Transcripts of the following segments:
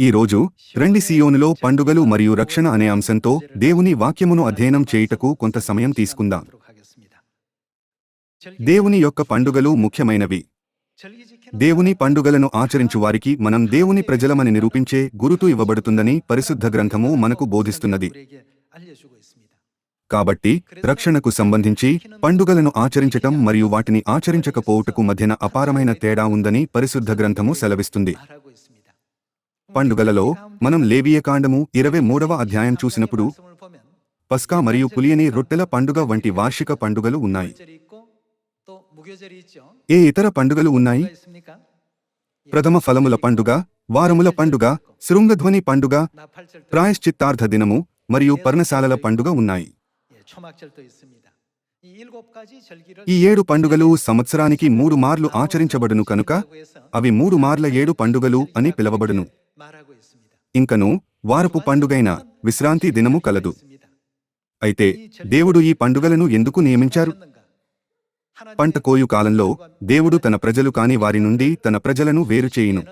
ఈ రోజు రండి సియోనులో పండుగలు మరియు రక్షణ అనే అంశంతో దేవుని వాక్యమును అధ్యయనం చేయుటకు కొంత సమయం తీసుకుందాం. దేవుని యొక్క పండుగలు ముఖ్యమైనవి. దేవుని పండుగలను ఆచరించువారికి మనం దేవుని ప్రజలమని నిరూపించే గురుతు ఇవ్వబడుతుందని పరిశుద్ధ గ్రంథము మనకు బోధిస్తున్నది. కాబట్టి రక్షణకు సంబంధించి పండుగలను ఆచరించటం మరియు వాటిని ఆచరించకపోవుటకు మధ్యన అపారమైన తేడా ఉందని పరిశుద్ధ గ్రంథము సెలవిస్తుంది. పండుగలలో మనం లేవియకాండము ఇరవై మూడవ అధ్యాయం చూసినప్పుడు పస్కా మరియు పులియని రొట్టెల పండుగ వంటి వార్షిక పండుగలు ఉన్నాయి. ఏ ఇతర పండుగలు ఉన్నాయి? ప్రథమ ఫలముల పండుగ వారముల పండుగ శృంగధ్వని పండుగ ప్రాయశ్చిత్తార్థ దినము మరియు పర్ణశాలల పండుగ ఉన్నాయి. ఈ ఏడు పండుగలు సంవత్సరానికి మూడు మార్లు ఆచరించబడును కనుక అవి మూడు మార్ల ఏడు పండుగలు అని పిలవబడును. ఇంకను వారపు పండుగైన విశ్రాంతి దినము కలదు. అయితే దేవుడు ఈ పండుగలను ఎందుకు నియమించారు? పంట కోయు కాలంలో దేవుడు తన ప్రజలు కాని వారి నుండి తన ప్రజలను వేరు చేయును.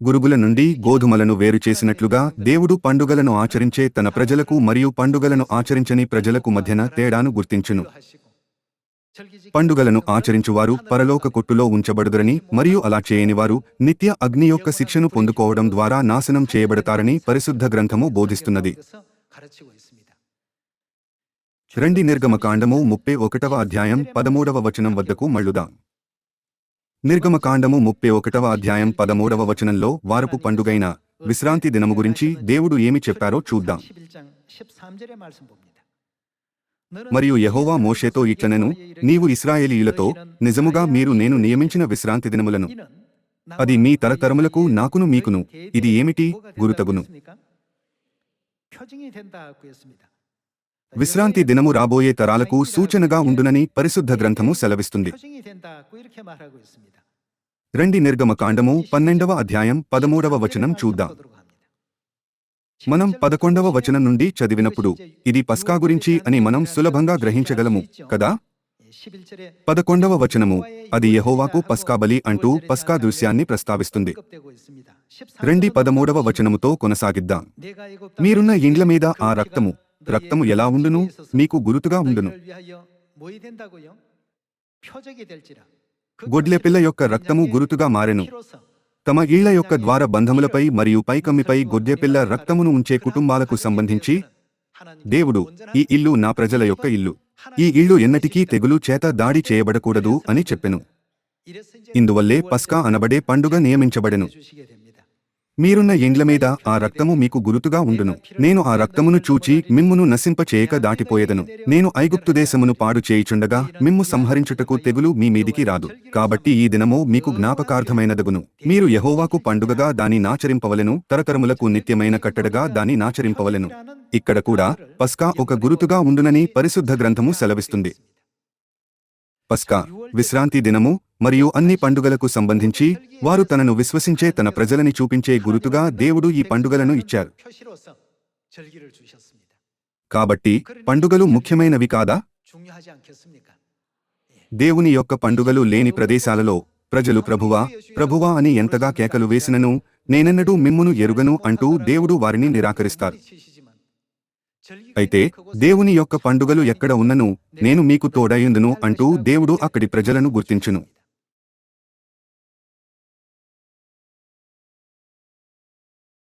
గురుగుల నుండి గోధుమలను వేరు చేసినట్లుగా దేవుడు పండుగలను ఆచరించే తన ప్రజలకు మరియు పండుగలను ఆచరించని ప్రజలకు మధ్యన తేడాను గుర్తించును. పండుగలను ఆచరించువారు పరలోక కొట్టులో ఉంచబడుదరని మరియు అలా చేయనివారు నిత్య అగ్ని యొక్క శిక్షను పొందుకోవడం ద్వారా నాశనం చేయబడతారని పరిశుద్ధ గ్రంథము బోధిస్తున్నది. రండి నిర్గమకాండము ముప్పై ఒకటవ అధ్యాయం పదమూడవ వచనం వద్దకు మళ్ళుదాం. నిర్గమకాండము ముప్పై ఒకటవ అధ్యాయం పదమూడవ వచనంలో వారపు పండుగైన విశ్రాంతి దినము గురించి దేవుడు ఏమి చెప్పారో చూద్దాం. మరియు యెహోవా మోషేతో ఇట్లనెను నీవు ఇస్రాయేలీయులతో నిజముగా మీరు నేను నియమించిన విశ్రాంతి దినములను. అది మీ తరతరములకు నాకును మీకును. ఇది ఏమిటి? గురుతగును. విశ్రాంతి దినము రాబోయే తరాలకు సూచనగా ఉండునని పరిశుద్ధ గ్రంథము సెలవిస్తుంది. రండి నిర్గమకాండము పన్నెండవ అధ్యాయం పదమూడవ వచనం చూద్దాం. మనం పదకొండవ వచనం నుండి చదివినప్పుడు ఇది పస్కా గురించి అని మనం సులభంగా గ్రహించగలము కదా? పదకొండవ వచనము అది యెహోవాకు పస్కా బలి అంటూ పస్కా దృశ్యాన్ని ప్రస్తావిస్తుంది. రెండి పదమూడవ వచనముతో కొనసాగిద్దాం. మీరున్న ఇండ్ల మీద ఆ రక్తము రక్తము ఎలా ఉండును? మీకు గురుతుగా ఉండును. గొడ్లెపిల్ల యొక్క రక్తము గురుతుగా మారెను. తమ ఈళ్ళ యొక్క ద్వార బంధములపై మరియు పైకమ్మిపై గొడ్డెపిల్ల రక్తమును ఉంచే కుటుంబాలకు సంబంధించి దేవుడు ఈ ఇల్లు నా ప్రజల యొక్క ఇల్లు. ఈ ఇల్లు ఎన్నటికీ తెగులు చేత దాడి చేయబడకూడదు అని చెప్పెను. ఇందువల్లే పస్కా అనబడే పండుగ నియమించబడెను. మీరున్న ఎండ్ల మీద ఆ రక్తము మీకు గురుతుగా ఉండును. నేను ఆ రక్తమును చూచి మిమ్మును నశింప చేయక దాటిపోయేదను. నేను ఐగుప్తు దేశమును పాడు చేయుచుండగా మిమ్ము సంహరించుటకు తెగులు మీ మీదికి రాదు. కాబట్టి ఈ దినము మీకు జ్ఞాపకార్థమైనదగును. మీరు యహోవాకు పండుగగా దాని నాచరింపవలెను తరతరములకు నిత్యమైన కట్టడగా దాని నాచరింపవలెను. ఇక్కడ కూడా పస్కా ఒక గురుతుగా ఉండునని పరిశుద్ధ గ్రంథము సెలవిస్తుంది. పస్కా విశ్రాంతి దినము మరియు అన్ని పండుగలకు సంబంధించి వారు తనను విశ్వసించే తన ప్రజలని చూపించే గురుతుగా దేవుడు ఈ పండుగలను ఇచ్చారు. కాబట్టి పండుగలు ముఖ్యమైనవి కాదా? దేవుని యొక్క పండుగలు లేని ప్రదేశాలలో ప్రజలు ప్రభువా ప్రభువా అని ఎంతగా కేకలు వేసినను నేనెన్నడూ మిమ్మును ఎరుగను అంటూ దేవుడు వారిని నిరాకరిస్తారు. అయితే దేవుని యొక్క పండుగలు ఎక్కడ ఉన్నను? నేను మీకు తోడయుందును అంటూ దేవుడు అక్కడి ప్రజలను గుర్తించును.